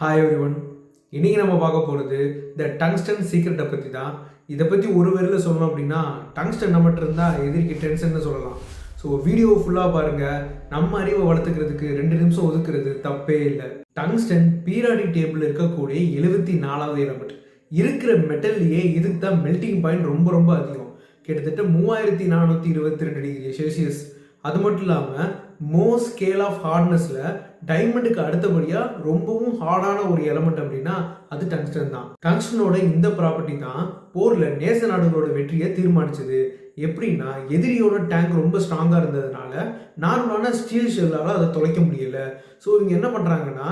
Hi every one இன்றைக்கி நம்ம பார்க்க போகிறது த டங்ஸ்டன் சீக்ரெட்டை பற்றி தான் இதை பற்றி ஒரு வேரில் சொல்லணும் அப்படின்னா டங்ஸ்டன் நம்மகிட்ட இருந்தால் எதிரிக்கு டென்ஷன்னு சொல்லலாம். ஸோ வீடியோ ஃபுல்லாக பாருங்கள் நம்ம அறிவை வளர்த்துக்கிறதுக்கு ரெண்டு நிமிஷம் ஒதுக்குறது தப்பே இல்லை. டங்ஸ்டன் பீராடிக் டேபிள் இருக்கக்கூடிய எழுபத்தி நாலாவது எலமெண்ட் இருக்கிற மெட்டல்லையே இதுக்கு தான் மெல்டிங் பாயிண்ட் ரொம்ப ரொம்ப அதிகம். கிட்டத்தட்ட மூவாயிரத்தி நானூற்றி இருபத்தி ரெண்டு டிகிரி செல்சியஸ் அது மட்டும் இல்லாமல் மோ ஸ்கேல் ஆஃப் ஹார்ட்னஸில் டைமண்டுக்கு அடுத்தபடியாக ரொம்பவும் ஹார்டான ஒரு எலமெண்ட் அப்படின்னா அது டங்ஸ்டன் தான். டங்ஸ்டனோட இந்த ப்ராப்பர்ட்டி தான் போரில் நேச நாடுகளோட வெற்றியை தீர்மானிச்சது. எப்படின்னா எதிரியோட டேங்க் ரொம்ப ஸ்ட்ராங்காக இருந்ததுனால நார்மலான ஸ்டீல் ஷெல்லால் அதை தொலைக்க முடியல. ஸோ இவங்க என்ன பண்ணுறாங்கன்னா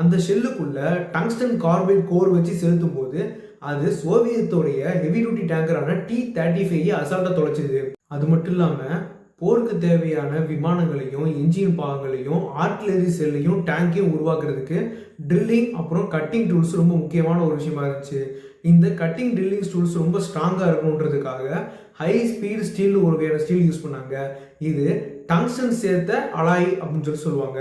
அந்த ஷெல்லுக்குள்ள டங்ஸ்டன் கார்பைட் கோர் வச்சு செலுத்தும் போது அது சோவியத்தோடைய ஹெவி டியூட்டி டேங்கரான டி தேர்ட்டி ஃபைவ் அசால்ட்டாக தொலைச்சிது. அது மட்டும் இல்லாமல் போருக்கு தேவையான விமானங்களையும் இன்ஜின் பாகங்களையும் ஆர்ட்லரி செல்லையும் டேங்கையும் உருவாக்குறதுக்கு ட்ரில்லிங் அப்புறம் கட்டிங் டூல்ஸ் ரொம்ப முக்கியமான ஒரு விஷயமா இருந்துச்சு. இந்த கட்டிங் ட்ரில்லிங் டூல்ஸ் ரொம்ப ஸ்ட்ராங்காக இருக்கணுன்றதுக்காக ஹை ஸ்பீட் ஸ்டீல் ஒரு வகையான ஸ்டீல் யூஸ் பண்ணாங்க. இது டங்ஸ்டன் சேர்த்த அலாய் அப்படின்னு சொல்லி சொல்லுவாங்க.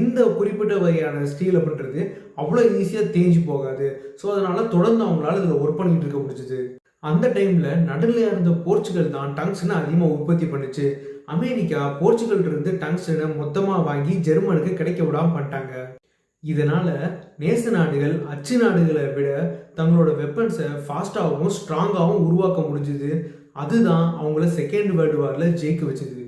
இந்த குறிப்பிட்ட வகையான ஸ்டீல் அப்படின்றது அவ்வளோ ஈஸியாக தேஞ்சு போகாது. ஸோ அதனால தொடர்ந்து அவங்களால இதில் ஒர்க் பண்ணிட்டு இருக்க முடிஞ்சுது. அந்த டைமில் நடுநிலையாக இருந்த போர்ச்சுகல் தான் டங்ஸ்டனை அதிகமாக உற்பத்தி பண்ணுச்சு. அமெரிக்கா போர்ச்சுகல் இருந்து டங்ஸ்டனை மொத்தமாக வாங்கி ஜெர்மனுக்கு கிடைக்க விடாமல் பண்ணிட்டாங்க. இதனால் நேச நாடுகள் அச்சு நாடுகளை விட தங்களோட வெப்பன்ஸை ஃபாஸ்ட்டாகவும் ஸ்ட்ராங்காகவும் உருவாக்க முடிஞ்சுது. அதுதான் அவங்கள செகண்ட் வேர்ல்டு வாரில் ஜெயிக்க வச்சுது.